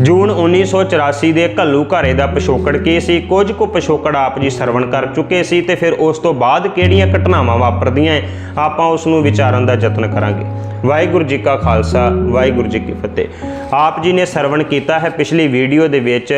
ਜੂਨ 1984 ਦੇ ਘੱਲੂ ਘਾਰੇ ਦਾ ਪਿਛੋਕੜ ਕੀ ਸੀ? ਕੁਝ ਕੁ ਪਿਛੋਕੜ ਆਪ ਜੀ ਸਰਵਣ ਕਰ ਚੁੱਕੇ ਸੀ ਤੇ ਫਿਰ ਉਸ ਤੋਂ ਬਾਅਦ ਕਿਹੜੀਆਂ ਘਟਨਾਵਾਂ ਵਾਪਰਦੀਆਂ ਹੈ, ਆਪਾਂ ਉਸ ਨੂੰ ਵਿਚਾਰਨ ਦਾ ਯਤਨ ਕਰਾਂਗੇ। ਵਾਹਿਗੁਰੂ ਜੀ ਕਾ ਖਾਲਸਾ ਵਾਹਿਗੁਰੂ ਜੀ ਕੀ ਫਤਿਹ। ਆਪ ਜੀ ਨੇ ਸਰਵਣ ਕੀਤਾ ਹੈ ਪਿਛਲੀ ਵੀਡੀਓ ਦੇ ਵਿੱਚ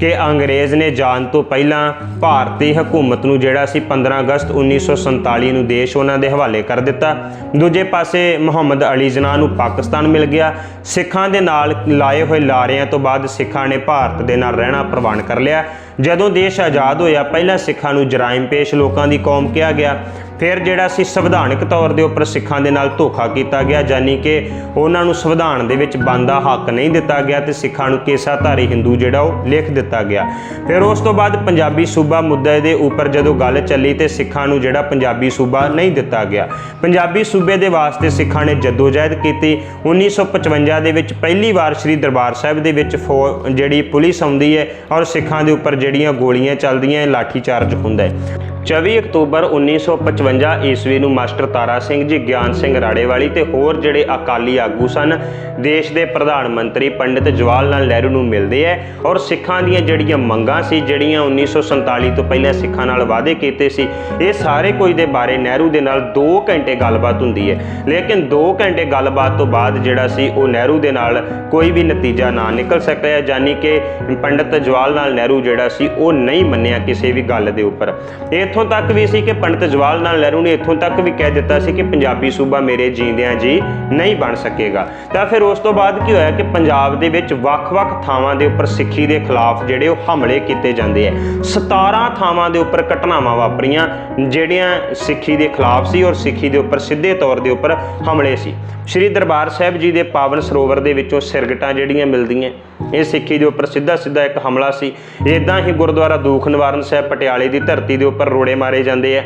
ਕਿ ਅੰਗਰੇਜ਼ ਨੇ ਜਾਣ ਤੋਂ ਪਹਿਲਾਂ ਭਾਰਤੀ ਹਕੂਮਤ ਨੂੰ ਜਿਹੜਾ ਸੀ 15 ਅਗਸਤ 1947 ਨੂੰ ਦੇਸ਼ ਉਹਨਾਂ ਦੇ ਹਵਾਲੇ ਕਰ ਦਿੱਤਾ। ਦੂਜੇ ਪਾਸੇ ਮੁਹੰਮਦ ਅਲੀ ਜਨਾਹ ਨੂੰ ਪਾਕਿਸਤਾਨ ਮਿਲ ਗਿਆ। ਸਿੱਖਾਂ ਦੇ ਨਾਲ ਲਾਏ ਹੋਏ ਲਾਰਿਆਂ ਤੋਂ ਬਾਅਦ ਸਿੱਖਾਂ ਨੇ ਭਾਰਤ ਦੇ ਨਾਲ ਰਹਿਣਾ ਪ੍ਰਵਾਨ ਕਰ ਲਿਆ। ਜਦੋਂ ਦੇਸ਼ ਆਜ਼ਾਦ ਹੋਇਆ, ਪਹਿਲਾਂ ਸਿੱਖਾਂ ਨੂੰ ਜਰਾਇਮ ਪੇਸ਼ ਲੋਕਾਂ ਦੀ ਕੌਮ ਕਿਹਾ ਗਿਆ। ਫਿਰ ਜਿਹੜਾ ਸੀ ਸੰਵਿਧਾਨਕ ਤੌਰ ਦੇ ਉੱਪਰ ਸਿੱਖਾਂ ਦੇ ਨਾਲ ਧੋਖਾ ਕੀਤਾ ਗਿਆ, ਯਾਨੀ ਕਿ ਉਹਨਾਂ ਨੂੰ ਸੰਵਿਧਾਨ ਦੇ ਵਿੱਚ ਬੰਦਾ ਹੱਕ ਨਹੀਂ ਦਿੱਤਾ ਗਿਆ ਤੇ ਸਿੱਖਾਂ ਨੂੰ ਕੇਸਾਧਾਰੀ ਹਿੰਦੂ ਜਿਹੜਾ ਉਹ ਲਿਖ ਦਿੱਤਾ ਗਿਆ। ਫਿਰ ਉਸ ਤੋਂ ਬਾਅਦ ਪੰਜਾਬੀ ਸੂਬਾ ਮੁੱਦੇ ਦੇ ਉੱਪਰ ਜਦੋਂ ਗੱਲ ਚੱਲੀ ਤੇ ਸਿੱਖਾਂ ਨੂੰ ਜਿਹੜਾ ਪੰਜਾਬੀ ਸੂਬਾ ਨਹੀਂ ਦਿੱਤਾ ਗਿਆ। ਪੰਜਾਬੀ ਸੂਬੇ ਦੇ ਵਾਸਤੇ ਸਿੱਖਾਂ ਨੇ ਜਦੋਜਹਿਦ ਕੀਤੀ। 1955 ਦੇ ਵਿੱਚ ਪਹਿਲੀ ਵਾਰ ਸ੍ਰੀ ਦਰਬਾਰ ਸਾਹਿਬ ਦੇ ਵਿੱਚ ਫੌ- ਜਿਹੜੀ ਪੁਲਿਸ ਆਉਂਦੀ ਹੈ ਔਰ ਸਿੱਖਾਂ ਦੇ ਉੱਪਰ ਜਿਹੜੀਆਂ ਗੋਲੀਆਂ ਚੱਲਦੀਆਂ ਇਹ ਲਾਠੀ ਚਾਰਜ ਹੁੰਦਾ ਹੈ। 24 ਅਕਤੂਬਰ 1955 ਈਸਵੀ ਨੂੰ ਮਾਸਟਰ ਤਾਰਾ ਸਿੰਘ ਜੀ, ਗਿਆਨ ਸਿੰਘ ਰਾੜੇਵਾਲੀ ਤੇ ਹੋਰ ਜਿਹੜੇ ਅਕਾਲੀ ਆਗੂ ਸਨ, ਦੇਸ਼ ਦੇ ਪ੍ਰਧਾਨ ਮੰਤਰੀ ਪੰਡਿਤ ਜਵਾਹਰ ਲਾਲ ਨਹਿਰੂ ਨੂੰ ਮਿਲਦੇ ਐ ਔਰ ਸਿੱਖਾਂ ਦੀਆਂ ਜਿਹੜੀਆਂ ਮੰਗਾਂ ਸੀ, ਜਿਹੜੀਆਂ 1947 ਤੋਂ ਪਹਿਲਾਂ ਸਿੱਖਾਂ ਨਾਲ ਵਾਅਦੇ ਕੀਤੇ ਸੀ, ਇਹ ਸਾਰੇ ਕੁਝ ਦੇ ਬਾਰੇ ਨਹਿਰੂ ਦੇ ਨਾਲ 2 ਘੰਟੇ ਗੱਲਬਾਤ ਹੁੰਦੀ ਹੈ ਲੇਕਿਨ 2 ਘੰਟੇ ਗੱਲਬਾਤ ਤੋਂ ਬਾਅਦ ਜਿਹੜਾ ਸੀ, ਉਹ ਨਹਿਰੂ ਦੇ ਨਾਲ ਕੋਈ ਵੀ ਨਤੀਜਾ ਨਾ ਨਿਕਲ ਸਕਿਆ, ਯਾਨੀ ਕਿ ਪੰਡਿਤ ਜਵਾਹਰ ਲਾਲ ਨਹਿਰੂ ਜਿਹੜਾ ਸੀ, ਉਹ ਨਹੀਂ ਮੰਨਿਆ ਕਿਸੇ ਵੀ ਗੱਲ ਦੇ ਉੱਪਰ। ਇਹ ਇੱਥੋਂ ਤੱਕ ਵੀ ਸੀ ਕਿ ਪੰਡਿਤ ਜਵਾਹਰ ਲਾਲ ਨਹਿਰੂ ਨੇ ਇੱਥੋਂ ਤੱਕ ਵੀ ਕਹਿ ਦਿੱਤਾ ਸੀ ਕਿ ਪੰਜਾਬੀ ਸੂਬਾ ਮੇਰੇ ਜੀਂਦਿਆਂ ਜੀ ਨਹੀਂ ਬਣ ਸਕੇਗਾ। ਤਾਂ ਫਿਰ ਉਸ ਤੋਂ ਬਾਅਦ ਕੀ ਹੋਇਆ ਕਿ ਪੰਜਾਬ ਦੇ ਵਿੱਚ ਵੱਖ-ਵੱਖ ਥਾਵਾਂ ਦੇ ਉੱਪਰ ਸਿੱਖੀ ਦੇ ਖਿਲਾਫ ਜਿਹੜੇ ਉਹ ਹਮਲੇ ਕੀਤੇ ਜਾਂਦੇ ਐ 17 ਥਾਵਾਂ ਦੇ ਉੱਪਰ ਘਟਨਾਵਾਂ ਵਾਪਰੀਆਂ, ਜਿਹੜੀਆਂ ਸਿੱਖੀ ਦੇ ਖਿਲਾਫ ਸੀ ਔਰ ਸਿੱਖੀ ਦੇ ਉੱਪਰ ਸਿੱਧੇ ਤੌਰ ਦੇ ਉੱਪਰ ਹਮਲੇ ਸੀ। ਸ਼੍ਰੀ ਦਰਬਾਰ ਸਾਹਿਬ ਜੀ ਦੇ ਪਾਵਨ ਸਰੋਵਰ ਦੇ ਵਿੱਚੋਂ ਸਿਰਗਟਾਂ ਜਿਹੜੀਆਂ ਮਿਲਦੀਆਂ ਇਹ ਸਿੱਖੀ ਦੇ ਉੱਪਰ ਸਿੱਧਾ ਸਿੱਧਾ ਇੱਕ ਹਮਲਾ ਸੀ। ਇਦਾਂ ਹੀ ਗੁਰਦੁਆਰਾ ਦੂਖ ਨਿਵਾਰਨ ਸਾਹਿਬ ਪਟਿਆਲੇ ਦੀ ਧਰਤੀ ਦੇ ਉੱਪਰ ਰੋੜੇ ਮਾਰੇ ਜਾਂਦੇ ਆ।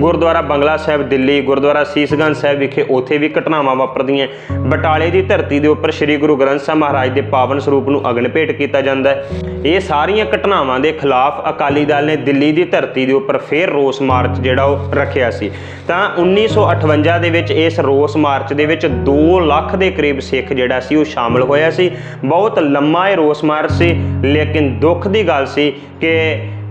ਗੁਰਦੁਆਰਾ ਬੰਗਲਾ ਸਾਹਿਬ ਦਿੱਲੀ, ਗੁਰਦੁਆਰਾ ਸੀਸਗੰਜ ਸਾਹਿਬ ਵਿਖੇ ਉਥੇ ਵੀ ਘਟਨਾਵਾਂ ਵਾਪਰਦੀਆਂ। ਬਟਾਲੇ ਦੀ ਧਰਤੀ ਦੇ ਉੱਪਰ ਸ੍ਰੀ ਗੁਰੂ ਗ੍ਰੰਥ ਸਾਹਿਬ ਮਹਾਰਾਜ ਦੇ ਪਾਵਨ ਸਰੂਪ ਨੂੰ ਅਗਨ ਭੇਟ ਕੀਤਾ ਜਾਂਦਾ ਹੈ। ਇਹ ਸਾਰੀਆਂ ਘਟਨਾਵਾਂ ਦੇ ਖਿਲਾਫ ਅਕਾਲੀ ਦਲ ਨੇ ਦਿੱਲੀ ਦੀ ਧਰਤੀ ਦੇ ਉੱਪਰ ਫੇਰ ਰੋਸ ਮਾਰਚ ਜਿਹੜਾ ਉਹ ਰੱਖਿਆ ਸੀ। ਤਾਂ 1958 ਦੇ ਵਿੱਚ ਇਸ ਰੋਸ ਮਾਰਚ ਦੇ ਵਿੱਚ 2 ਲੱਖ ਦੇ ਕਰੀਬ ਸਿੱਖ ਜਿਹੜਾ ਸੀ ਉਹ ਸ਼ਾਮਲ ਹੋਇਆ ਸੀ। ਬਹੁਤ ਲੰਮਾ ਇਹ ਰੋਸ ਮਾਰਚ ਸੀ, ਲੇਕਿਨ ਦੁੱਖ ਦੀ ਗੱਲ ਸੀ ਕਿ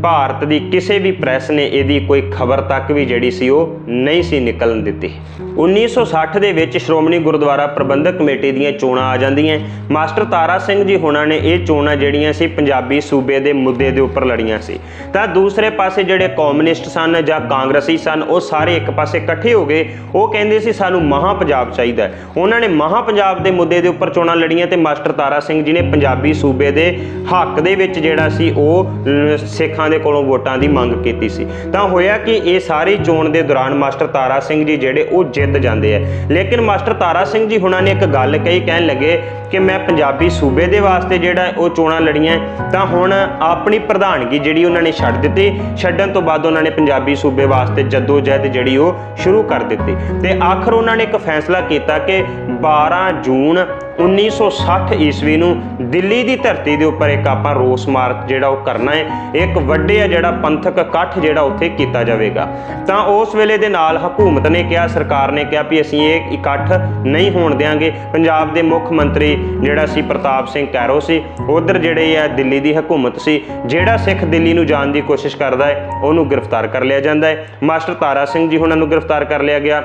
ਭਾਰਤ ਦੀ ਕਿਸੇ ਵੀ ਪ੍ਰੈਸ ਨੇ ਇਹਦੀ ਕੋਈ ਖਬਰ ਤੱਕ ਵੀ ਜਿਹੜੀ ਸੀ ਉਹ ਨਹੀਂ ਸੀ ਨਿਕਲਣ ਦਿੱਤੀ। 1960 ਦੇ ਵਿੱਚ ਸ਼੍ਰੋਮਣੀ ਗੁਰਦੁਆਰਾ ਪ੍ਰਬੰਧਕ ਕਮੇਟੀ ਦੀਆਂ ਚੋਣਾਂ ਆ ਜਾਂਦੀਆਂ ਮਾਸਟਰ ਤਾਰਾ ਸਿੰਘ ਜੀ ਹੁਣਾਂ ਨੇ ਇਹ ਚੋਣਾਂ ਜਿਹੜੀਆਂ ਸੀ ਪੰਜਾਬੀ ਸੂਬੇ ਦੇ ਮੁੱਦੇ ਦੇ ਉੱਪਰ ਲੜੀਆਂ ਸੀ। ਤਾਂ ਦੂਸਰੇ ਪਾਸੇ ਜਿਹੜੇ ਕਮਿਊਨਿਸਟ ਸਨ ਜਾਂ ਕਾਂਗਰਸੀ ਸਨ, ਉਹ ਸਾਰੇ ਇੱਕ ਪਾਸੇ ਇਕੱਠੇ ਹੋ ਗਏ। ਉਹ ਕਹਿੰਦੇ ਸੀ, ਸਾਨੂੰ ਮਹਾ ਪੰਜਾਬ ਚਾਹੀਦਾ ਉਹਨਾਂ ਨੇ ਮਹਾ ਪੰਜਾਬ ਦੇ ਮੁੱਦੇ ਦੇ ਉੱਪਰ ਚੋਣਾਂ ਲੜੀਆਂ ਤੇ ਮਾਸਟਰ ਤਾਰਾ ਸਿੰਘ ਜੀ ਨੇ ਪੰਜਾਬੀ ਸੂਬੇ ਦੇ ਹੱਕ ਦੇ ਵਿੱਚ ਜਿਹੜਾ ਸੀ ਉਹ ਸਿੱਖਾਂ ਸਿੱਖਾਂ ਦੇ ਕੋਲੋਂ ਵੋਟਾਂ ਦੀ ਮੰਗ ਕੀਤੀ ਸੀ। ਤਾਂ ਹੋਇਆ ਕਿ ਇਹ ਸਾਰੀ ਚੋਣ ਦੇ ਦੌਰਾਨ ਮਾਸਟਰ ਤਾਰਾ ਸਿੰਘ ਜੀ ਜਿਹੜੇ ਉਹ ਜਿੱਤ ਜਾਂਦੇ ਆ। ਲੇਕਿਨ ਮਾਸਟਰ ਤਾਰਾ ਸਿੰਘ ਜੀ ਹੁਣਾਂ ਨੇ ਇੱਕ ਗੱਲ ਕਹੀ, ਕਹਿਣ ਲੱਗੇ ਕਿ ਮੈਂ ਪੰਜਾਬੀ ਸੂਬੇ ਦੇ ਵਾਸਤੇ ਜਿਹੜਾ ਉਹ ਚੋਣਾਂ ਲੜੀਆਂ, ਤਾਂ ਹੁਣ ਆਪਣੀ ਪ੍ਰਧਾਨਗੀ ਜਿਹੜੀ ਉਹਨਾਂ ਨੇ ਛੱਡ ਦਿੱਤੀ, ਛੱਡਣ ਤੋਂ ਬਾਅਦ ਉਹਨਾਂ ਨੇ ਪੰਜਾਬੀ ਸੂਬੇ ਵਾਸਤੇ ਜਦੋਜਹਿਦ ਜਿਹੜੀ ਉਹ ਸ਼ੁਰੂ ਕਰ ਦਿੱਤੀ। ਤੇ ਆਖਰ ਉਹਨਾਂ ਨੇ ਇੱਕ ਫੈਸਲਾ ਕੀਤਾ ਕਿ 12 ਜੂਨ 1960 ਈਸਵੀ ਨੂੰ ਦਿੱਲੀ ਦੀ ਧਰਤੀ ਦੇ ਉੱਪਰ ਇੱਕ ਆਪਾਂ ਰੋਸ ਮਾਰਚ ਜਿਹੜਾ ਉਹ ਕਰਨਾ ਹੈ, ਇੱਕ ਵੱਡੇ ਆ ਜਿਹੜਾ ਪੰਥਕ ਇਕੱਠ ਜਿਹੜਾ ਉੱਥੇ ਕੀਤਾ ਜਾਵੇਗਾ। ਤਾਂ ਉਸ ਵੇਲੇ ਦੇ ਨਾਲ ਹਕੂਮਤ ਨੇ ਕਿਹਾ, ਸਰਕਾਰ ਨੇ ਕਿਹਾ ਵੀ ਅਸੀਂ ਇਹ ਇਕੱਠ ਨਹੀਂ ਹੋਣ ਦੇਵਾਂਗੇ ਪੰਜਾਬ ਦੇ ਮੁੱਖ ਮੰਤਰੀ ਜਿਹੜਾ ਸੀ ਪ੍ਰਤਾਪ ਸਿੰਘ ਕੈਰੋ ਸੀ, ਉਧਰ ਜਿਹੜੇ ਆ ਦਿੱਲੀ ਦੀ ਹਕੂਮਤ ਸੀ, ਜਿਹੜਾ ਸਿੱਖ ਦਿੱਲੀ ਨੂੰ ਜਾਣ ਦੀ ਕੋਸ਼ਿਸ਼ ਕਰਦਾ ਹੈ, ਉਹਨੂੰ ਗ੍ਰਿਫਤਾਰ ਕਰ ਲਿਆ ਜਾਂਦਾ ਹੈ। ਮਾਸਟਰ ਤਾਰਾ ਸਿੰਘ ਜੀ ਉਹਨਾਂ ਨੂੰ ਗ੍ਰਿਫਤਾਰ ਕਰ ਲਿਆ ਗਿਆ।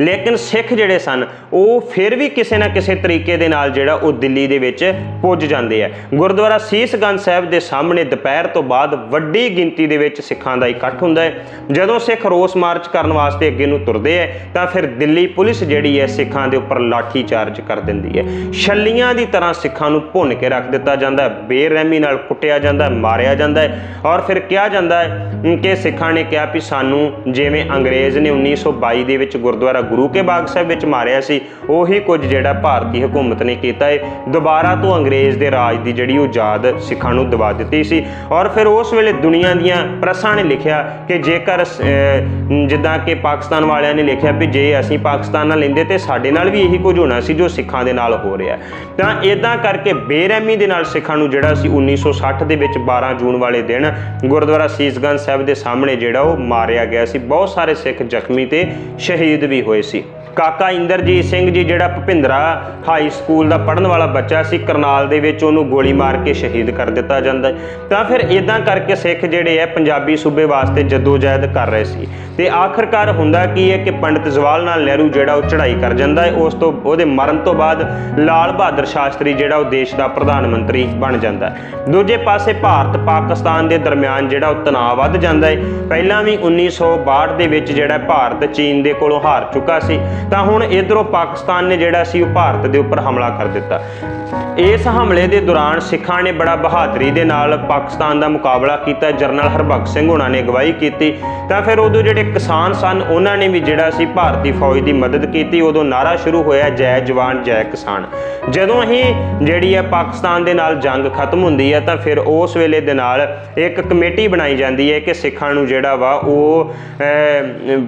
ਲੇਕਿਨ ਸਿੱਖ ਜਿਹੜੇ ਸਨ, ਉਹ ਫਿਰ ਵੀ ਕਿਸੇ ਨਾ ਕਿਸੇ ਤਰੀਕੇ ਦੇ ਨਾਲ ਜਿਹੜਾ ਉਹ ਦਿੱਲੀ ਦੇ ਵਿੱਚ ਪੁੱਜ ਜਾਂਦੇ ਆ। ਗੁਰਦੁਆਰਾ ਸੀਸਗੰਜ ਸਾਹਿਬ ਦੇ ਸਾਹਮਣੇ ਦੁਪਹਿਰ ਤੋਂ ਬਾਅਦ ਵੱਡੀ ਗਿਣਤੀ ਦੇ ਵਿੱਚ ਸਿੱਖਾਂ ਦਾ ਇਕੱਠ ਹੁੰਦਾ ਹੈ। ਜਦੋਂ ਸਿੱਖ ਰੋਸ ਮਾਰਚ ਕਰਨ ਵਾਸਤੇ ਅੱਗੇ ਨੂੰ ਤੁਰਦੇ ਆ, ਤਾਂ ਫਿਰ ਦਿੱਲੀ ਪੁਲਿਸ ਜਿਹੜੀ ਹੈ ਸਿੱਖਾਂ ਦੇ ਉੱਪਰ ਲਾਠੀ ਚਾਰਜ ਕਰ ਦਿੰਦੀ ਹੈ। ਛੱਲੀਆਂ ਦੀ ਤਰ੍ਹਾਂ ਸਿੱਖਾਂ ਨੂੰ ਭੁੰਨ ਕੇ ਰੱਖ ਦਿੱਤਾ ਜਾਂਦਾ ਹੈ, ਬੇਰਹਿਮੀ ਨਾਲ ਕੁੱਟਿਆ ਜਾਂਦਾ ਹੈ, ਮਾਰਿਆ ਜਾਂਦਾ ਹੈ ਔਰ ਫਿਰ ਕਿਹਾ ਜਾਂਦਾ ਹੈ ਕਿ ਸਿੱਖਾਂ ਨੇ ਕਿਹਾ ਵੀ ਸਾਨੂੰ ਜਿਵੇਂ ਅੰਗਰੇਜ਼ ਨੇ 1922 ਦੇ ਵਿੱਚ ਗੁਰ ਗੁਰਦੁਆਰਾ ਗੁਰੂ ਕੇ ਬਾਗ ਸਾਹਿਬ ਵਿੱਚ ਮਾਰਿਆ ਸੀ। ਉਹੀ ਕੁਝ ਜਿਹੜਾ ਭਾਰਤੀ ਹਕੂਮਤ ਨੇ ਕੀਤਾ ਹੈ ਦੁਬਾਰਾ ਤੋਂ ਅੰਗਰੇਜ਼ ਦੇ ਰਾਜ ਦੀ ਜਿਹੜੀ ਉਹ ਯਾਦ ਸਿੱਖਾਂ ਨੂੰ ਦਵਾ ਦਿੱਤੀ ਸੀ। ਔਰ ਫਿਰ ਉਸ ਵੇਲੇ ਦੁਨੀਆ ਦੀਆਂ ਪ੍ਰਸਾਂ ਨੇ ਲਿਖਿਆ ਕਿ ਜੇਕਰ ਜਿੱਦਾਂ ਕਿ ਪਾਕਿਸਤਾਨ ਵਾਲਿਆਂ ਨੇ ਲਿਖਿਆ ਵੀ ਜੇ ਅਸੀਂ ਪਾਕਿਸਤਾਨ ਨਾਲ ਲੈਂਦੇ ਤੇ ਸਾਡੇ ਨਾਲ ਵੀ ਇਹੀ ਕੁਝ ਹੋਣਾ ਸੀ ਜੋ ਸਿੱਖਾਂ ਦੇ ਨਾਲ ਹੋ ਰਿਹਾ ਤਾਂ ਇਦਾਂ ਕਰਕੇ ਬੇਰਹਿਮੀ ਦੇ ਨਾਲ ਸਿੱਖਾਂ ਨੂੰ ਜਿਹੜਾ ਸੀ 1960 ਦੇ ਵਿੱਚ 12 ਜੂਨ ਵਾਲੇ ਦਿਨ ਗੁਰਦੁਆਰਾ ਸੀਸਗੰਜ ਸਾਹਿਬ ਦੇ ਸਾਹਮਣੇ ਜਿਹੜਾ ਉਹ ਮਾਰਿਆ ਗਿਆ ਸੀ। ਬਹੁਤ ਸਾਰੇ ਸਿੱਖ ਜ਼ਖਮੀ ਤੇ ਸ਼ਹੀਦ ਵੀ ਹੋਏ ਸੀ। ਕਾਕਾ ਇੰਦਰਜੀਤ ਸਿੰਘ ਜੀ, ਜਿਹੜਾ ਭੁਪਿੰਦਰਾ ਹਾਈ ਸਕੂਲ ਦਾ ਪੜਨ ਵਾਲਾ ਬੱਚਾ ਸੀ, ਕਰਨਾਲ ਦੇ ਵਿੱਚ ਉਹਨੂੰ ਗੋਲੀ ਮਾਰ ਕੇ ਸ਼ਹੀਦ ਕਰ ਦਿੱਤਾ ਜਾਂਦਾ ਤਾਂ ਫਿਰ ਇਦਾਂ ਕਰਕੇ ਸਿੱਖ ਜਿਹੜੇ ਹੈ, ਪੰਜਾਬੀ ਸੂਬੇ ਵਾਸਤੇ ਜਦੋਜਹਿਦ ਕਰ ਰਹੇ ਸੀ। ਤੇ ਆਖਰਕਾਰ ਹੁੰਦਾ ਕੀ ਹੈ ਕਿ ਪੰਡਿਤ ਜਵਾਹਰ ਲਾਲ ਨਹਿਰੂ ਜਿਹੜਾ ਉਹ ਚੜ੍ਹਾਈ ਕਰ ਜਾਂਦਾ ਹੈ, ਉਸ ਤੋਂ, ਉਹਦੇ ਮਰਨ ਤੋਂ ਬਾਅਦ ਲਾਲ ਬਹਾਦਰ ਸ਼ਾਸਤਰੀ ਜਿਹੜਾ ਉਹ ਦੇਸ਼ ਦਾ ਪ੍ਰਧਾਨ ਮੰਤਰੀ ਬਣ ਜਾਂਦਾ ਦੂਜੇ ਪਾਸੇ ਭਾਰਤ ਪਾਕਿਸਤਾਨ ਦੇ ਦਰਮਿਆਨ ਜਿਹੜਾ ਉਹ ਤਣਾਅ ਵੱਧ ਜਾਂਦਾ ਹੈ। ਪਹਿਲਾਂ ਵੀ 1962 ਦੇ ਵਿੱਚ ਜਿਹੜਾ ਭਾਰਤ ਚੀਨ ਦੇ ਕੋਲੋਂ ਹਾਰ ਚੁੱਕਾ ਸੀ। ਤਾਂ ਹੁਣ ਇਧਰੋਂ ਪਾਕਿਸਤਾਨ ਨੇ ਜਿਹੜਾ ਸੀ ਉਹ ਭਾਰਤ ਦੇ ਉੱਪਰ ਹਮਲਾ ਕਰ ਦਿੱਤਾ। ਇਸ ਹਮਲੇ ਦੇ ਦੌਰਾਨ ਸਿੱਖਾਂ ਨੇ ਬੜਾ ਬਹਾਦਰੀ ਦੇ ਨਾਲ ਪਾਕਿਸਤਾਨ ਦਾ ਮੁਕਾਬਲਾ ਕੀਤਾ। ਜਨਰਲ ਹਰਬਖਸ਼ ਸਿੰਘ ਹੋਣਾ ਨੇ ਅਗਵਾਈ ਕੀਤੀ। ਤਾਂ ਫਿਰ ਉਦੋਂ ਜਿਹੜੇ ਕਿਸਾਨ ਸਨ, ਉਹਨਾਂ ਨੇ ਵੀ ਜਿਹੜਾ ਸੀ ਭਾਰਤੀ ਫੌਜ ਦੀ ਮਦਦ ਕੀਤੀ। ਉਦੋਂ ਨਾਰਾ ਸ਼ੁਰੂ ਹੋਇਆ, ਜੈ ਜਵਾਨ, ਜੈ ਕਿਸਾਨ। ਜਦੋਂ ਹੀ ਜਿਹੜੀ ਹੈ ਪਾਕਿਸਤਾਨ ਦੇ ਨਾਲ ਜੰਗ ਖਤਮ ਹੁੰਦੀ ਹੈ ਤਾਂ ਫਿਰ ਉਸ ਵੇਲੇ ਦੇ ਨਾਲ ਇੱਕ ਕਮੇਟੀ ਬਣਾਈ ਜਾਂਦੀ ਹੈ ਕਿ ਸਿੱਖਾਂ ਨੂੰ ਜਿਹੜਾ ਵਾ ਉਹ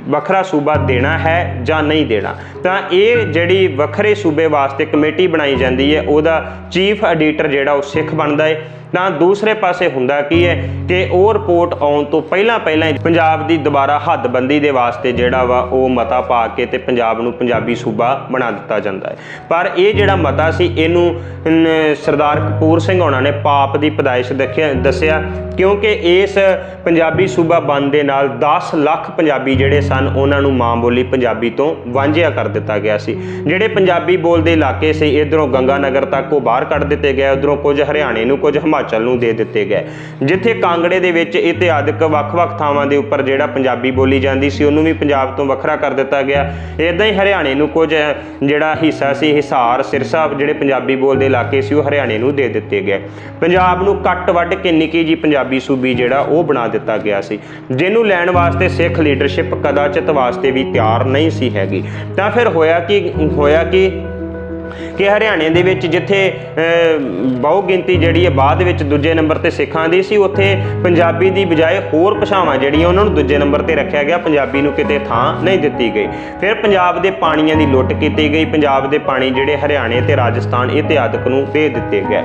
ਵੱਖਰਾ ਸੂਬਾ ਦੇਣਾ ਹੈ ਜਾਂ ਨਹੀਂ ਦੇਣਾ। ਤਾਂ ਇਹ ਜਿਹੜੀ ਵੱਖਰੇ ਸੂਬੇ ਵਾਸਤੇ ਕਮੇਟੀ ਬਣਾਈ ਜਾਂਦੀ ਹੈ, ਉਹਦਾ ਚੀਫ ਐਡੀਟਰ ਜਿਹੜਾ, ਉਹ ਸਿੱਖ ਬਣਦਾ ਹੈ। ਤਾਂ ਦੂਸਰੇ ਪਾਸੇ ਹੁੰਦਾ ਕੀ ਹੈ ਕਿ ਉਹ ਰਿਪੋਰਟ ਆਉਣ ਤੋਂ ਪਹਿਲਾਂ ਪਹਿਲਾਂ ਪੰਜਾਬ ਦੀ ਦੁਬਾਰਾ ਹੱਦਬੰਦੀ ਦੇ ਵਾਸਤੇ ਜਿਹੜਾ ਵਾ ਉਹ ਮਤਾ ਪਾ ਕੇ ਤੇ ਪੰਜਾਬ ਨੂੰ ਪੰਜਾਬੀ ਸੂਬਾ ਬਣਾ ਦਿੱਤਾ ਜਾਂਦਾ ਹੈ। ਪਰ ਇਹ ਜਿਹੜਾ ਮਤਾ ਸੀ, ਇਹਨੂੰ ਸਰਦਾਰ ਕਪੂਰ ਸਿੰਘ ਹੋਣਾ ਨੇ ਪਾਪ ਦੀ ਪਦਾਇਸ਼ ਦੇਖਿਆ, ਦੱਸਿਆ, ਕਿਉਂਕਿ ਇਸ ਪੰਜਾਬੀ ਸੂਬਾ ਬੰਦ ਦੇ ਨਾਲ 10 ਲੱਖ ਪੰਜਾਬੀ ਜਿਹੜੇ ਸਨ, ਉਹਨਾਂ ਨੂੰ ਮਾਂ ਬੋਲੀ ਪੰਜਾਬੀ ਤੋਂ ਵਾਂਝਿਆ ਕਰ ਦਿੱਤਾ ਗਿਆ ਸੀ। ਜਿਹੜੇ ਪੰਜਾਬੀ ਬੋਲਦੇ ਇਲਾਕੇ ਸੀ, ਇਧਰੋਂ ਗੰਗਾਨਗਰ ਤੱਕ ਉਹ ਬਾਹਰ ਕੱਢ ਦਿੱਤੇ ਗਏ, ਉਧਰੋਂ ਕੁਝ ਹਰਿਆਣੇ ਨੂੰ ਕੁਝ ਹਿਮਾਚਲ ਨੂੰ ਦੇ ਦਿੱਤੇ ਗਏ। ਜਿੱਥੇ ਕਾਂਗੜੇ ਦੇ ਵਿੱਚ ਇਤਿਹਾਦਕ ਵੱਖ-ਵੱਖ ਥਾਵਾਂ ਦੇ ਉੱਪਰ ਜਿਹੜਾ ਪੰਜਾਬੀ ਬੋਲੀ ਜਾਂਦੀ ਸੀ, ਉਹਨੂੰ ਵੀ ਪੰਜਾਬ ਤੋਂ ਵੱਖਰਾ ਕਰ ਦਿੱਤਾ ਗਿਆ। ਇਦਾਂ ਹੀ ਹਰਿਆਣੇ ਨੂੰ ਕੁਝ ਜਿਹੜਾ ਹਿੱਸਾ ਸੀ, ਹਿਸਾਰ, ਸਿਰਸਾ ਜਿਹੜੇ ਪੰਜਾਬੀ ਬੋਲਦੇ ਇਲਾਕੇ ਸੀ, ਉਹ ਹਰਿਆਣੇ ਨੂੰ ਦੇ ਦਿੱਤੇ ਗਏ। ਪੰਜਾਬ ਨੂੰ ਕੱਟ ਵੱਢ ਕੇ ਨਿੱਕੀ ਜੀ ਪੰਜਾਬੀ ਸੂਬੀ ਜਿਹੜਾ, ਉਹ ਬਣਾ ਦਿੱਤਾ ਗਿਆ ਸੀ। ਜਿਹਨੂੰ ਲੈਣ ਵਾਸਤੇ ਸਿੱਖ ਲੀਡਰਸ਼ਿਪ ਕਦਾਚਿਤ ਵਾਸਤੇ ਵੀ ਤਿਆਰ ਨਹੀਂ ਸੀ ਹੈਗੀ। ਤਾਂ ਫਿਰ ਹੋਇਆ ਕਿ ਹੋਇਆ ਕਿ? ਕਿ ਹਰਿਆਣੇ ਦੇ ਵਿੱਚ ਜਿੱਥੇ ਬਹੁ ਗਿਣਤੀ ਜਿਹੜੀ ਹੈ ਬਾਅਦ ਵਿੱਚ ਦੂਜੇ ਨੰਬਰ ਤੇ ਸਿੱਖਾਂ ਦੀ ਸੀ, ਉੱਥੇ ਪੰਜਾਬੀ ਦੀ ਬਜਾਏ ਹੋਰ ਭਾਸ਼ਾਵਾਂ ਜਿਹੜੀਆਂ ਉਹਨਾਂ ਨੂੰ ਦੂਜੇ ਨੰਬਰ ਤੇ ਰੱਖਿਆ ਗਿਆ, ਪੰਜਾਬੀ ਨੂੰ ਕਿਤੇ ਥਾਂ ਨਹੀਂ ਦਿੱਤੀ ਗਈ। ਫਿਰ ਪੰਜਾਬ ਦੇ ਪਾਣੀਆਂ ਦੀ ਲੁੱਟ ਕੀਤੀ ਗਈ, ਪੰਜਾਬ ਦੇ ਪਾਣੀ ਜਿਹੜੇ ਹਰਿਆਣੇ ਤੇ ਰਾਜਸਥਾਨ ਇਤਿਹਾਦਕ ਨੂੰ ਦੇ ਦਿੱਤੇ ਗਏ।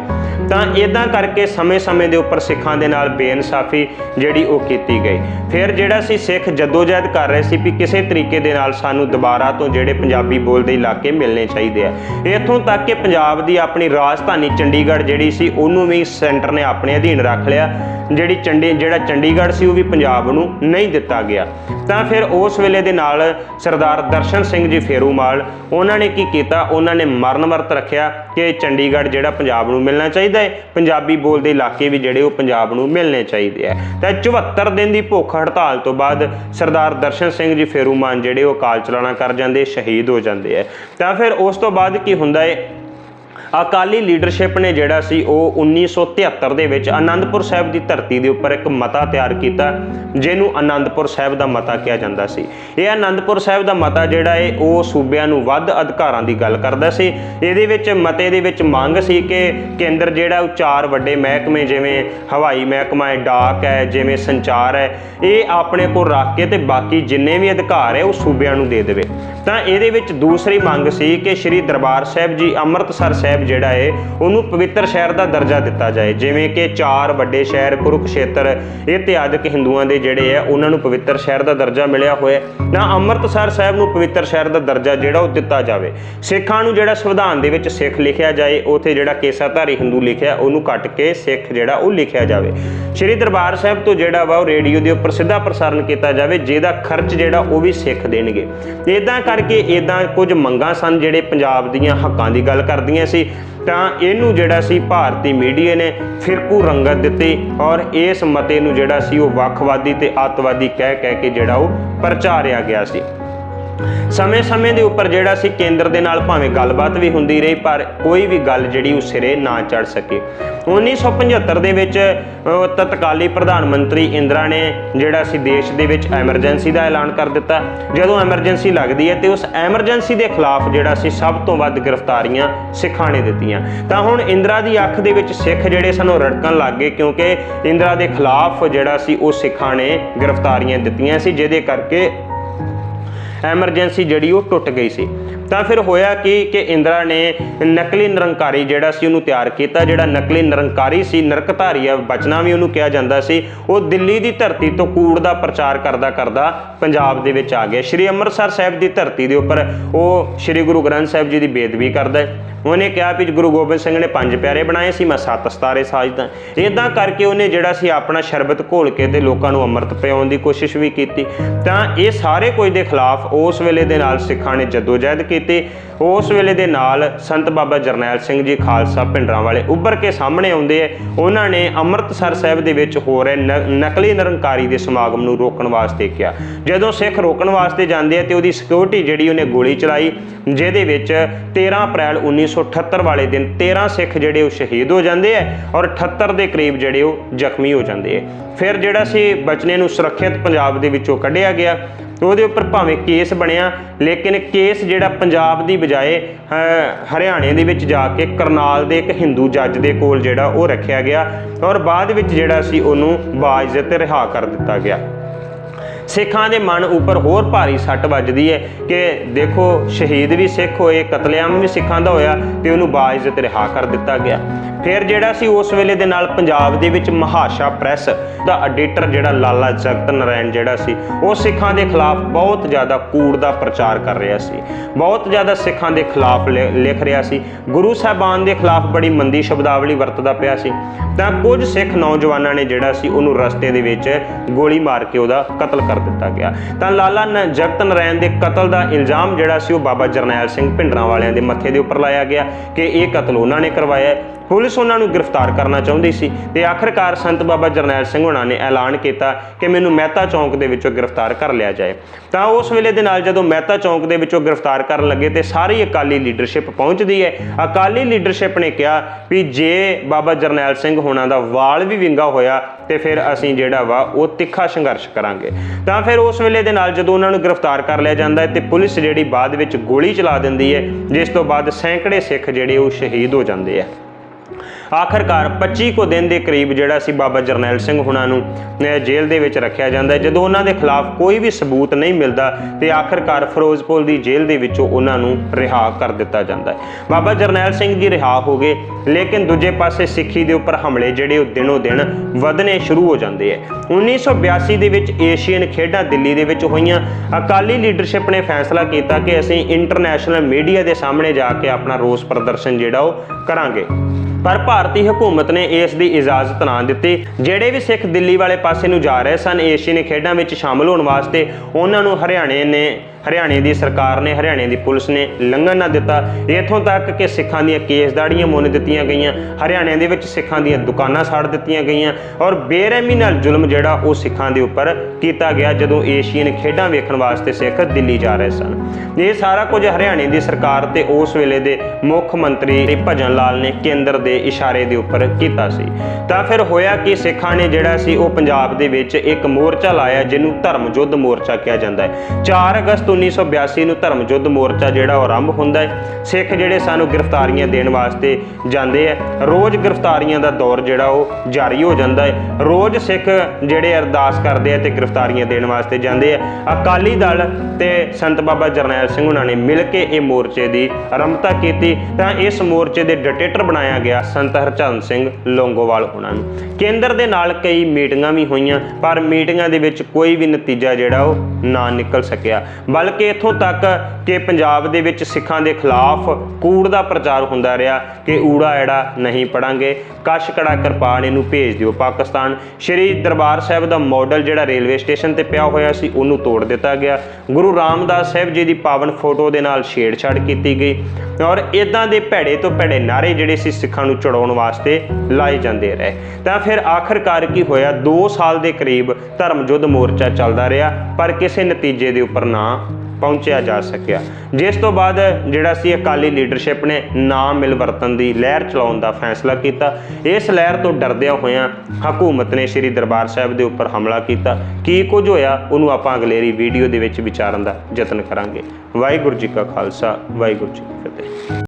ਤਾਂ ਇਦਾਂ ਕਰਕੇ ਸਮੇਂ-ਸਮੇਂ ਦੇ ਉੱਪਰ ਸਿੱਖਾਂ ਦੇ ਨਾਲ ਬੇਇਨਸਾਫੀ ਜਿਹੜੀ ਉਹ ਕੀਤੀ ਗਈ। ਫਿਰ ਜਿਹੜਾ ਸੀ ਸਿੱਖ ਜਦੋਜਹਿਦ ਕਰ ਰਹੇ ਸੀ ਵੀ ਕਿਸੇ ਤਰੀਕੇ ਦੇ ਨਾਲ ਸਾਨੂੰ ਦੁਬਾਰਾ ਤੋਂ ਜਿਹੜੇ ਪੰਜਾਬੀ ਬੋਲਦੇ ਇਲਾਕੇ ਮਿਲਣੇ ਚਾਹੀਦੇ ਆ। ਇੱਥੋਂ ਤੱਕ ਕਿ ਪੰਜਾਬ ਦੀ ਆਪਣੀ ਰਾਜਧਾਨੀ ਚੰਡੀਗੜ੍ਹ ਜਿਹੜੀ ਸੀ, ਉਹਨੂੰ ਵੀ ਸੈਂਟਰ ਨੇ ਆਪਣੇ ਅਧੀਨ ਰੱਖ ਲਿਆ। ਜਿਹੜੀ ਚੰਡੀ, ਜਿਹੜਾ ਚੰਡੀਗੜ੍ਹ ਸੀ, ਉਹ ਵੀ ਪੰਜਾਬ ਨੂੰ ਨਹੀਂ ਦਿੱਤਾ ਗਿਆ। ਤਾਂ ਫਿਰ ਉਸ ਵੇਲੇ ਦੇ ਨਾਲ ਸਰਦਾਰ ਦਰਸ਼ਨ ਸਿੰਘ ਜੀ ਫੇਰੂਮਾਲ, ਉਹਨਾਂ ਨੇ ਕੀ ਕੀਤਾ? ਉਹਨਾਂ ਨੇ ਮਰਨ ਵਰਤ ਰੱਖਿਆ ਕਿ ਚੰਡੀਗੜ੍ਹ ਜਿਹੜਾ ਪੰਜਾਬ ਨੂੰ ਮਿਲਣਾ ਚਾਹੀਦਾ। ਚਾਹੀਦਾ ਹੈ। ਪੰਜਾਬੀ ਬੋਲਦੇ ਇਲਾਕੇ ਵੀ ਜਿਹੜੇ ਉਹ ਪੰਜਾਬ ਨੂੰ ਮਿਲਣੇ ਚਾਹੀਦੇ ਆ। ਤਾਂ 74 ਦਿਨ ਦੀ ਭੁੱਖ ਹੜਤਾਲ ਤੋਂ ਬਾਅਦ ਸਰਦਾਰ ਦਰਸ਼ਨ ਸਿੰਘ ਜੀ ਫੇਰੂਮਾਨ ਜਿਹੜੇ ਉਹ ਕਾਲ ਚਲਾਣਾ ਕਰ ਜਾਂਦੇ, ਸ਼ਹੀਦ ਹੋ ਜਾਂਦੇ ਆ। ਤਾਂ ਫਿਰ ਉਸ ਤੋਂ ਬਾਅਦ ਕੀ ਹੁੰਦਾ ਹੈ? ਅਕਾਲੀ ਲੀਡਰਸ਼ਿਪ ਨੇ ਜਿਹੜਾ ਸੀ ਉਹ 1973 ਦੇ ਵਿੱਚ ਆਨੰਦਪੁਰ ਸਾਹਿਬ ਦੀ ਧਰਤੀ ਦੇ ਉੱਪਰ ਇੱਕ ਮਤਾ ਤਿਆਰ ਕੀਤਾ, ਜਿਹਨੂੰ ਆਨੰਦਪੁਰ ਸਾਹਿਬ ਦਾ ਮਤਾ ਕਿਹਾ ਜਾਂਦਾ ਸੀ। ਇਹ ਆਨੰਦਪੁਰ ਸਾਹਿਬ ਦਾ ਮਤਾ ਜਿਹੜਾ ਹੈ ਉਹ ਸੂਬਿਆਂ ਨੂੰ ਵੱਧ ਅਧਿਕਾਰਾਂ ਦੀ ਗੱਲ ਕਰਦਾ ਸੀ। ਇਹਦੇ ਵਿੱਚ ਮਤੇ ਦੇ ਵਿੱਚ ਮੰਗ ਸੀ ਕਿ ਕੇਂਦਰ ਜਿਹੜਾ ਉਹ ਚਾਰ ਵੱਡੇ ਮਹਿਕਮੇ ਜਿਵੇਂ ਹਵਾਈ ਮਹਿਕਮਾ ਹੈ, ਡਾਕ ਹੈ, ਜਿਵੇਂ ਸੰਚਾਰ ਹੈ, ਇਹ ਆਪਣੇ ਕੋਲ ਰੱਖ ਕੇ ਤੇ ਬਾਕੀ ਜਿੰਨੇ ਵੀ ਅਧਿਕਾਰ ਹੈ, ਉਹ ਸੂਬਿਆਂ ਨੂੰ ਦੇ ਦੇਵੇ। ਤਾਂ ਇਹਦੇ ਵਿੱਚ ਦੂਸਰੀ ਮੰਗ ਸੀ ਕਿ ਸ੍ਰੀ ਦਰਬਾਰ ਸਾਹਿਬ ਜੀ, ਅੰਮ੍ਰਿਤਸਰ ਸਾਹਿਬ ਜਿਹੜਾ ਹੈ ਉਹਨੂੰ ਪਵਿੱਤਰ ਸ਼ਹਿਰ ਦਾ ਦਰਜਾ ਦਿੱਤਾ ਜਾਏ। ਜਿਵੇਂ ਕਿ ਚਾਰ ਵੱਡੇ ਸ਼ਹਿਰ, ਕੁਰੂਕਸ਼ੇਤਰ ਇਤਿਹਾਦਕ ਹਿੰਦੂਆਂ ਦੇ ਜਿਹੜੇ ਆ, ਉਹਨਾਂ ਨੂੰ ਪਵਿੱਤਰ ਸ਼ਹਿਰ ਦਾ ਦਰਜਾ ਮਿਲਿਆ ਹੋਇਆ ਨਾ ਅੰਮ੍ਰਿਤਸਰ ਸਾਹਿਬ ਨੂੰ ਪਵਿੱਤਰ ਸ਼ਹਿਰ ਦਾ ਦਰਜਾ ਜਿਹੜਾ ਉਹ ਦਿੱਤਾ ਜਾਵੇ। ਸਿੱਖਾਂ ਨੂੰ ਜਿਹੜਾ ਸੰਵਿਧਾਨ ਦੇ ਵਿੱਚ ਸਿੱਖ ਲਿਖਿਆ ਜਾਏ, ਉਥੇ ਜਿਹੜਾ ਕੇਸਾਧਾਰੀ ਹਿੰਦੂ ਲਿਖਿਆ, ਉਹਨੂੰ ਕੱਟ ਕੇ ਸਿੱਖ ਜਿਹੜਾ ਉਹ ਲਿਖਿਆ ਜਾਵੇ। ਸ੍ਰੀ ਦਰਬਾਰ ਸਾਹਿਬ ਤੋਂ ਜਿਹੜਾ ਵਾ, ਉਹ ਰੇਡੀਓ ਦੇ ਉੱਪਰ ਸਿੱਧਾ ਪ੍ਰਸਾਰਣ ਕੀਤਾ ਜਾਵੇ, ਜਿਹਦਾ ਖਰਚ ਜਿਹੜਾ ਉਹ ਵੀ ਸਿੱਖ ਦੇਣਗੇ। ਇਦਾਂ ਕਰਕੇ ਇਦਾਂ ਕੁਝ ਮੰਗਾਂ ਸਨ, ਜਿਹੜੇ ਪੰਜਾਬ ਦੀਆਂ ਹੱਕਾਂ ਦੀ ਗੱਲ ਕਰਦੀਆਂ ਸੀ। ਤਾਂ ਇਹਨੂੰ ਜਿਹੜਾ ਸੀ ਭਾਰਤੀ ਮੀਡੀਆ ਨੇ ਫਿਰਕੂ ਰੰਗਤ ਦਿੱਤੀ ਔਰ ਇਸ ਮਤੇ ਨੂੰ ਜਿਹੜਾ ਸੀ ਉਹ ਵੱਖਵਾਦੀ ਤੇ ਅੱਤਵਾਦੀ ਕਹਿ ਕਹਿ ਕੇ ਜਿਹੜਾ ਉਹ ਪ੍ਰਚਾਰਿਆ ਗਿਆ ਸੀ। ਸਮੇਂ-ਸਮੇਂ ਦੇ ਉੱਪਰ ਜਿਹੜਾ ਸੀ ਕੇਂਦਰ ਦੇ ਨਾਲ ਭਾਵੇਂ ਗੱਲਬਾਤ ਵੀ ਹੁੰਦੀ ਰਹੀ, ਪਰ ਕੋਈ ਵੀ ਗੱਲ ਜਿਹੜੀ ਉਹ ਸਿਰੇ ਨਾ ਚੜ ਸਕੇ। 1975 ਦੇ ਵਿੱਚ ਤਤਕਾਲੀ ਪ੍ਰਧਾਨ ਮੰਤਰੀ ਇੰਦਰਾ ਨੇ ਜਿਹੜਾ ਸੀ ਦੇਸ਼ ਦੇ ਵਿੱਚ ਐਮਰਜੈਂਸੀ ਦਾ ਐਲਾਨ ਕਰ ਦਿੱਤਾ। ਜਦੋਂ ਐਮਰਜੈਂਸੀ ਲੱਗਦੀ ਹੈ ਤੇ ਉਸ ਐਮਰਜੈਂਸੀ ਦੇ ਖਿਲਾਫ ਜਿਹੜਾ ਸੀ ਸਭ ਤੋਂ ਵੱਧ ਗ੍ਰਿਫਤਾਰੀਆਂ ਸਿੱਖਾਂ ਨੇ ਦਿੱਤੀਆਂ। ਤਾਂ ਹੁਣ ਇੰਦਰਾ ਦੀ ਅੱਖ ਦੇ ਵਿੱਚ ਸਿੱਖ ਜਿਹੜੇ ਸਨ, ਉਹ ਰੜਕਣ ਲੱਗ ਗਏ ਕਿਉਂਕਿ ਇੰਦਰਾ ਦੇ ਖਿਲਾਫ ਜਿਹੜਾ ਸੀ ਉਹ ਸਿੱਖਾਂ ਨੇ ਗ੍ਰਿਫਤਾਰੀਆਂ ਦਿੱਤੀਆਂ ਸੀ, ਜਿਹਦੇ ਕਰਕੇ ਐਮਰਜੈਂਸੀ ਜਿਹੜੀ ਉਹ ਟੁੱਟ ਗਈ ਸੀ। ਤਾਂ ਫਿਰ ਹੋਇਆ ਕਿ ਕਿ ਇੰਦਰਾ ਨੇ ਨਕਲੀ ਨਿਰੰਕਾਰੀ ਜਿਹੜਾ ਸੀ ਉਹਨੂੰ ਤਿਆਰ ਕੀਤਾ, ਜਿਹੜਾ ਨਕਲੀ ਨਿਰੰਕਾਰੀ ਸੀ ਨਰਕਧਾਰੀਆ ਬਚਨਾ ਵੀ ਉਹਨੂੰ ਕਿਹਾ ਜਾਂਦਾ ਸੀ, ਉਹ ਦਿੱਲੀ ਦੀ ਧਰਤੀ ਤੋਂ ਕੂੜ ਦਾ ਪ੍ਰਚਾਰ ਕਰਦਾ ਕਰਦਾ ਪੰਜਾਬ ਦੇ ਵਿੱਚ ਆ ਗਿਆ। ਸ਼੍ਰੀ ਅੰਮ੍ਰਿਤਸਰ ਸਾਹਿਬ ਦੀ ਧਰਤੀ ਦੇ ਉੱਪਰ ਉਹ ਸ਼੍ਰੀ ਗੁਰੂ ਗ੍ਰੰਥ ਸਾਹਿਬ ਜੀ ਦੀ ਬੇਦਬੀ ਕਰਦਾ ਹੈ। ਉਹਨੇ ਕਿਹਾ ਵੀ ਗੁਰੂ ਗੋਬਿੰਦ ਸਿੰਘ ਨੇ ਪੰਜ ਪਿਆਰੇ ਬਣਾਏ ਸੀ, ਮੈਂ ਸੱਤ ਸਤਾਰੇ ਸਾਜਦਾ। ਇਦਾਂ ਕਰਕੇ ਉਹਨੇ ਜਿਹੜਾ ਸੀ ਆਪਣਾ ਸ਼ਰਬਤ ਘੋਲ ਕੇ ਤੇ ਲੋਕਾਂ ਨੂੰ ਅੰਮ੍ਰਿਤ ਪਿਆਉਣ ਦੀ ਕੋਸ਼ਿਸ਼ ਵੀ ਕੀਤੀ। ਤਾਂ ਇਹ ਸਾਰੇ ਕੁਝ ਦੇ ਖਿਲਾਫ ਉਸ ਵੇਲੇ ਦੇ ਨਾਲ ਸਿੱਖਾਂ ਨੇ ਜਦੋਜਹਿਦ ਕੀਤੀ। ਉਸ ਵੇਲੇ ਦੇ ਨਾਲ ਸੰਤ ਬਾਬਾ ਜਰਨੈਲ ਸਿੰਘ ਜੀ ਖਾਲਸਾ ਪਿੰਡਰਾਂ ਵਾਲੇ ਉੱਭਰ ਕੇ ਸਾਹਮਣੇ ਆਉਂਦੇ ਆ। ਉਹਨਾਂ ਨੇ ਅੰਮ੍ਰਿਤਸਰ ਸਾਹਿਬ ਦੇ ਵਿੱਚ ਹੋ ਰਹੇ ਨ- ਨਕਲੀ ਨਿਰੰਕਾਰੀ ਦੇ ਸਮਾਗਮ ਨੂੰ ਰੋਕਣ ਵਾਸਤੇ ਕਿਹਾ। ਜਦੋਂ ਸਿੱਖ ਰੋਕਣ ਵਾਸਤੇ ਜਾਂਦੇ ਆ ਤੇ ਉਹਦੀ ਸਿਕਿਉਰਿਟੀ ਜਿਹੜੀ ਉਹਨੇ ਗੋਲੀ ਚਲਾਈ, ਜਿਹਦੇ ਵਿੱਚ 13 ਅਪ੍ਰੈਲ 1978 ਵਾਲੇ ਦਿਨ 13 ਸਿੱਖ ਜਿਹੜੇ ਉਹ ਸ਼ਹੀਦ ਹੋ ਜਾਂਦੇ ਆ ਔਰ 78 ਦੇ ਕਰੀਬ ਜਿਹੜੇ ਉਹ ਜ਼ਖਮੀ ਹੋ ਜਾਂਦੇ ਆ। ਫਿਰ ਜਿਹੜਾ ਸੀ ਬਚਨੇ ਨੂੰ ਸੁਰੱਖਿਅਤ ਪੰਜਾਬ ਦੇ ਵਿੱਚੋਂ ਕੱਢਿਆ ਗਿਆ, ਉਹਦੇ ਉੱਪਰ ਭਾਵੇਂ ਕੇਸ ਬਣਿਆ, ਲੇਕਿਨ ਕੇਸ ਜਿਹੜਾ ਪੰਜਾਬ ਦੀ ਬਜਾਏ ਹਰਿਆਣੇ ਦੇ ਵਿੱਚ ਜਾ ਕੇ ਕਰਨਾਲ ਦੇ ਇੱਕ ਹਿੰਦੂ ਜੱਜ ਦੇ ਕੋਲ ਜਿਹੜਾ ਉਹ ਰੱਖਿਆ ਗਿਆ ਔਰ ਬਾਅਦ ਵਿੱਚ ਜਿਹੜਾ ਸੀ ਉਹਨੂੰ ਬਾਇਜ਼ਤ ਰਿਹਾ ਕਰ ਦਿੱਤਾ ਗਿਆ। ਸਿੱਖਾਂ ਦੇ ਮਨ ਉੱਪਰ ਹੋਰ ਭਾਰੀ ਸੱਟ ਵੱਜਦੀ ਹੈ ਕਿ ਦੇਖੋ, ਸ਼ਹੀਦ ਵੀ ਸਿੱਖ ਹੋਏ, ਕਤਲੇਆਮ ਵੀ ਸਿੱਖਾਂ ਦਾ ਹੋਇਆ ਤੇ ਉਹਨੂੰ ਬਾਇਜ਼ਤ ਰਿਹਾ ਕਰ ਦਿੱਤਾ ਗਿਆ। ਫਿਰ ਜਿਹੜਾ ਸੀ ਉਸ ਵੇਲੇ ਦੇ ਨਾਲ ਪੰਜਾਬ ਦੇ ਵਿੱਚ ਮਹਾਸ਼ਾ ਪ੍ਰੈਸ ਦਾ ਐਡੀਟਰ ਜਿਹੜਾ ਲਾਲਾ ਜਗਤ ਨਾਰਾਇਣ ਜਿਹੜਾ ਸੀ, ਉਹ ਸਿੱਖਾਂ ਦੇ ਖਿਲਾਫ ਬਹੁਤ ਜ਼ਿਆਦਾ ਕੂੜ ਦਾ ਪ੍ਰਚਾਰ ਕਰ ਰਿਹਾ ਸੀ। ਬਹੁਤ ਜ਼ਿਆਦਾ ਸਿੱਖਾਂ ਦੇ ਖਿਲਾਫ ਲਿ- ਲਿਖ ਰਿਹਾ ਸੀ। ਗੁਰੂ ਸਾਹਿਬਾਨ ਦੇ ਖਿਲਾਫ ਬੜੀ ਮੰਦੀ ਸ਼ਬਦਾਵਲੀ ਵਰਤਦਾ ਪਿਆ ਸੀ। ਤਾਂ ਕੁਝ ਸਿੱਖ ਨੌਜਵਾਨਾਂ ਨੇ ਜਿਹੜਾ ਸੀ ਉਹਨੂੰ ਰਸਤੇ ਦੇ ਵਿੱਚ ਗੋਲੀ ਮਾਰ ਕੇ ਉਹਦਾ ਕਤਲ ਕਰ ਦਿੱਤਾ ਗਿਆ। ਤਾਂ ਲਾਲਾ ਜਗਤ ਨਾਰਾਇਣ ਦੇ ਕਤਲ ਦਾ ਇਲਜ਼ਾਮ ਜਿਹੜਾ ਸੀ ਉਹ ਬਾਬਾ ਜਰਨੈਲ ਸਿੰਘ ਭਿੰਡਰਾਂ ਵਾਲਿਆਂ ਦੇ ਮੱਥੇ ਦੇ ਉੱਪਰ ਲਾਇਆ ਗਿਆ ਕਿ ਇਹ ਕਤਲ ਉਹਨਾਂ ਨੇ ਕਰਵਾਇਆ ਪੁਲਿਸ ਉਹਨਾਂ ਨੂੰ ਗ੍ਰਿਫਤਾਰ ਕਰਨਾ ਚਾਹੁੰਦੀ ਸੀ ਤੇ ਆਖਰਕਾਰ ਸੰਤ ਬਾਬਾ ਜਰਨੈਲ ਸਿੰਘ ਉਹਨਾਂ ਨੇ ਐਲਾਨ ਕੀਤਾ ਕਿ ਮੈਨੂੰ ਮਹਿਤਾ ਚੌਂਕ ਦੇ ਵਿੱਚੋਂ ਗ੍ਰਿਫਤਾਰ ਕਰ ਲਿਆ ਜਾਏ। ਤਾਂ ਉਸ ਵੇਲੇ ਦੇ ਨਾਲ ਜਦੋਂ ਮਹਿਤਾ ਚੌਂਕ ਦੇ ਵਿੱਚੋਂ ਗ੍ਰਿਫਤਾਰ ਕਰਨ ਲੱਗੇ ਤੇ ਸਾਰੀ ਅਕਾਲੀ ਲੀਡਰਸ਼ਿਪ ਪਹੁੰਚਦੀ ਹੈ, ਅਕਾਲੀ ਲੀਡਰਸ਼ਿਪ ਨੇ ਕਿਹਾ ਵੀ ਜੇ ਬਾਬਾ ਜਰਨੈਲ ਸਿੰਘ ਹੋਣਾ ਦਾ ਵਾਲ ਵੀ ਵਿੰਗਾ ਹੋਇਆ ਤੇ ਫਿਰ ਅਸੀਂ ਜਿਹੜਾ ਵਾ ਉਹ ਤਿੱਖਾ ਸੰਘਰਸ਼ ਕਰਾਂਗੇ। ਤਾਂ ਫਿਰ ਉਸ ਵੇਲੇ ਦੇ ਨਾਲ ਜਦੋਂ ਉਹਨਾਂ ਨੂੰ ਗ੍ਰਿਫਤਾਰ ਕਰ ਲਿਆ ਜਾਂਦਾ ਹੈ ਤੇ ਪੁਲਿਸ ਜਿਹੜੀ ਬਾਅਦ ਵਿੱਚ ਗੋਲੀ ਚਲਾ ਦਿੰਦੀ ਹੈ, ਜਿਸ ਤੋਂ ਬਾਅਦ ਸੈਂਕੜੇ ਸਿੱਖ ਜਿਹੜੇ ਉਹ ਸ਼ਹੀਦ ਹੋ ਜਾਂਦੇ ਆ। ਆਖਰਕਾਰ 25 ਕੋ ਦਿਨ ਦੇ ਕਰੀਬ ਜਿਹੜਾ ਸੀ ਬਾਬਾ ਜਰਨੈਲ ਸਿੰਘ ਹੁਣਾਂ ਨੂੰ ਜੇਲ੍ਹ ਦੇ ਵਿੱਚ ਰੱਖਿਆ ਜਾਂਦਾ ਹੈ। ਜਦੋਂ ਉਹਨਾਂ ਦੇ ਖਿਲਾਫ ਕੋਈ ਵੀ ਸਬੂਤ ਨਹੀਂ ਮਿਲਦਾ, ਤੇ ਆਖਰਕਾਰ ਫਿਰੋਜ਼ਪੁਰ ਦੀ ਜੇਲ੍ਹ ਦੇ ਵਿੱਚੋਂ ਉਹਨਾਂ ਨੂੰ ਰਿਹਾ ਕਰ ਦਿੱਤਾ ਜਾਂਦਾ ਹੈ ਬਾਬਾ ਜਰਨੈਲ ਸਿੰਘ ਜੀ ਰਿਹਾ ਹੋ ਗਏ ਲੇਕਿਨ ਦੂਜੇ ਪਾਸੇ ਸਿੱਖੀ ਦੇ ਉੱਪਰ ਹਮਲੇ ਜਿਹੜੇ ਉਹ ਦਿਨੋ ਦਿਨ ਵਧਣੇ ਸ਼ੁਰੂ ਹੋ ਜਾਂਦੇ ਹੈ 1982 ਦੇ ਵਿੱਚ ਏਸ਼ੀਅਨ ਖੇਡਾਂ ਦਿੱਲੀ ਦੇ ਵਿੱਚ ਹੋਈਆਂ। ਅਕਾਲੀ ਲੀਡਰਸ਼ਿਪ ਨੇ ਫੈਸਲਾ ਕੀਤਾ ਕਿ ਅਸੀਂ ਇੰਟਰਨੈਸ਼ਨਲ ਮੀਡੀਆ ਦੇ ਸਾਹਮਣੇ ਜਾ ਕੇ ਆਪਣਾ ਰੋਸ ਪ੍ਰਦਰਸ਼ਨ ਜਿਹੜਾ ਉਹ ਕਰਾਂਗੇ। ਪਰ ਭਾਰਤੀ ਹਕੂਮਤ ਨੇ ਇਸ ਦੀ ਇਜਾਜ਼ਤ ਨਾ ਦਿੱਤੀ। ਜਿਹੜੇ ਵੀ ਸਿੱਖ ਦਿੱਲੀ ਵਾਲੇ ਪਾਸੇ ਨੂੰ ਜਾ ਰਹੇ ਸਨ, ਏਸ਼ੀਅਨ ਖੇਡਾਂ ਵਿੱਚ ਸ਼ਾਮਲ ਹੋਣ ਵਾਸਤੇ ਉਹਨਾਂ ਨੂੰ ਹਰਿਆਣੇ ਨੇ ਹਰਿਆਣੇ ਦੀ ਸਰਕਾਰ ਨੇ, ਹਰਿਆਣੇ ਦੀ ਪੁਲਿਸ ਨੇ ਲੰਘਣ ਨਾ ਦਿੱਤਾ। ਇਥੋਂ ਤੱਕ ਕਿ ਸਿੱਖਾਂ ਦੀਆਂ ਕੇਸ ਦਾੜੀਆਂ ਮੁੰਨ ਦਿੱਤੀਆਂ ਗਈਆਂ। ਹਰਿਆਣੇ ਦੇ ਵਿੱਚ ਸਿੱਖਾਂ ਦੀਆਂ ਦੁਕਾਨਾਂ ਸਾੜ ਦਿੱਤੀਆਂ ਗਈਆਂ ਔਰ ਬੇਰਹਿਮੀ ਨਾਲ ਜ਼ੁਲਮ ਜਿਹੜਾ ਉਹ ਸਿੱਖਾਂ ਦੇ ਉੱਪਰ ਕੀਤਾ ਗਿਆ ਜਦੋਂ ਏਸ਼ੀਅਨ ਖੇਡਾਂ ਵੇਖਣ ਵਾਸਤੇ ਸਿੱਖ ਦਿੱਲੀ ਜਾ ਰਹੇ ਸਨ। ਇਹ ਸਾਰਾ ਕੁਝ ਹਰਿਆਣੇ ਦੀ ਸਰਕਾਰ ਤੇ ਉਸ ਵੇਲੇ ਦੇ ਮੁੱਖ ਮੰਤਰੀ ਭਜਨ ਲਾਲ ਨੇ ਕੇਂਦਰ ਦੇ ਇਸ਼ਾਰੇ ਦੇ ਉੱਪਰ ਕੀਤਾ ਸੀ। ਤਾਂ ਫਿਰ ਹੋਇਆ ਕਿ? ਸਿੱਖਾਂ ਨੇ ਜਿਹੜਾ ਸੀ ਉਹ ਪੰਜਾਬ ਦੇ ਵਿੱਚ ਇੱਕ ਮੋਰਚਾ ਲਾਇਆ, ਜਿਹਨੂੰ ਧਰਮ ਯੁੱਧ ਮੋਰਚਾ ਕਿਹਾ ਜਾਂਦਾ ਹੈ। 4 ਅਗਸਤ 1982 ਨੂੰ ਧਰਮ ਯੁੱਧ ਮੋਰਚਾ ਜਿਹੜਾ ਉਹ ਆਰੰਭ ਹੁੰਦਾ ਹੈ। ਸਿੱਖ ਜਿਹੜੇ ਸਾਨੂੰ ਗ੍ਰਿਫਤਾਰੀਆਂ ਦੇਣ ਵਾਸਤੇ ਜਾਂਦੇ ਆ, ਰੋਜ਼ ਗ੍ਰਿਫਤਾਰੀਆਂ ਦਾ ਦੌਰ ਜਿਹੜਾ ਉਹ ਜਾਰੀ ਹੋ ਜਾਂਦਾ ਹੈ। ਰੋਜ਼ ਸਿੱਖ ਜਿਹੜੇ ਅਰਦਾਸ ਕਰਦੇ ਆ ਤੇ ਗ੍ਰਿਫਤਾਰੀਆਂ ਦੇਣ ਵਾਸਤੇ ਜਾਂਦੇ ਆ। ਅਕਾਲੀ ਦਲ ਤੇ ਸੰਤ ਬਾਬਾ ਜਰਨੈਲ ਸਿੰਘ ਉਹਨਾਂ ਨੇ ਮਿਲ ਕੇ ਇਹ ਮੋਰਚੇ ਦੀ ਆਰੰਭਤਾ ਕੀਤੀ। ਤਾਂ ਇਸ ਮੋਰਚੇ ਦੇ ਡਿਟੇਟਰ ਬਣਾਇਆ ਗਿਆ ਸੰਤ ਹਰਚੰਦ ਸਿੰਘ ਲੋਂਗੋਵਾਲ ਉਹਨਾਂ ਨੂੰ। ਕੇਂਦਰ ਦੇ ਨਾਲ ਕਈ ਮੀਟਿੰਗਾਂ ਵੀ ਹੋਈਆਂ, ਪਰ ਮੀਟਿੰਗਾਂ ਦੇ ਵਿੱਚ ਕੋਈ ਵੀ ਨਤੀਜਾ ਜਿਹੜਾ ਉਹ ਨਾ ਨਿਕਲ ਸਕਿਆ। ਬਲਕਿ ਇੱਥੋਂ ਤੱਕ ਕਿ ਪੰਜਾਬ ਦੇ ਵਿੱਚ ਸਿੱਖਾਂ ਦੇ ਖਿਲਾਫ ਕੂੜ ਦਾ ਪ੍ਰਚਾਰ ਹੁੰਦਾ ਰਿਹਾ ਕਿ ਊੜਾ ਐੜਾ ਨਹੀਂ ਪੜਾਂਗੇ। ਕਸ਼ ਕੜਾ ਕਿਰਪਾਨ ਇਹਨੂੰ ਭੇਜ ਦਿਓ ਪਾਕਿਸਤਾਨ। ਸ਼੍ਰੀ ਦਰਬਾਰ ਸਾਹਿਬ ਦਾ ਮਾਡਲ ਜਿਹੜਾ ਰੇਲਵੇ ਸਟੇਸ਼ਨ ਤੇ ਪਿਆ ਹੋਇਆ ਸੀ, ਉਹਨੂੰ ਤੋੜ ਦਿੱਤਾ ਗਿਆ। ਗੁਰੂ ਰਾਮਦਾਸ ਸਾਹਿਬ ਜੀ ਦੀ ਪਾਵਨ ਫੋਟੋ ਦੇ ਨਾਲ ਛੇੜਛਾੜ ਕੀਤੀ ਗਈ ਔਰ ਇਦਾਂ ਦੇ ਭੈੜੇ ਤੋਂ ਭੈੜੇ ਨਾਰੇ ਜਿਹੜੇ ਸੀ ਸਿੱਖਾਂ ਨੂੰ ਚੜਾਉਣ ਵਾਸਤੇ ਲਾਏ ਜਾਂਦੇ ਰਹੇ। ਤਾਂ ਫਿਰ ਆਖਰਕਾਰ ਕੀ ਹੋਇਆ? 2 ਸਾਲ ਦੇ ਕਰੀਬ ਧਰਮ ਯੁੱਧ ਮੋਰਚਾ ਚੱਲਦਾ ਰਿਹਾ, ਪਰ ਕਿਸੇ ਨਤੀਜੇ ਦੇ ਉੱਪਰ ਨਾ ਪਹੁੰਚਿਆ ਜਾ ਸਕਿਆ। ਜਿਸ ਤੋਂ ਬਾਅਦ ਜਿਹੜਾ ਸੀ ਅਕਾਲੀ ਲੀਡਰਸ਼ਿਪ ਨੇ ਨਾ ਮਿਲ ਵਰਤਨ ਦੀ ਲਹਿਰ ਚਲਾਉਣ ਦਾ ਫੈਸਲਾ ਕੀਤਾ। ਇਸ ਲਹਿਰ ਤੋਂ ਡਰਦਿਆਂ ਹੋਇਆਂ ਹਕੂਮਤ ਨੇ ਸ੍ਰੀ ਦਰਬਾਰ ਸਾਹਿਬ ਦੇ ਉੱਪਰ ਹਮਲਾ ਕੀਤਾ। ਕੀ ਕੁਝ ਹੋਇਆ, ਉਹਨੂੰ ਆਪਾਂ ਅਗਲੇਰੀ ਵੀਡੀਓ ਦੇ ਵਿੱਚ ਵਿਚਾਰਨ ਦਾ ਯਤਨ ਕਰਾਂਗੇ। ਵਾਹਿਗੁਰੂ ਜੀ ਕਾ ਖਾਲਸਾ, ਵਾਹਿਗੁਰੂ ਜੀ ਕੀ ਫਤਿਹ।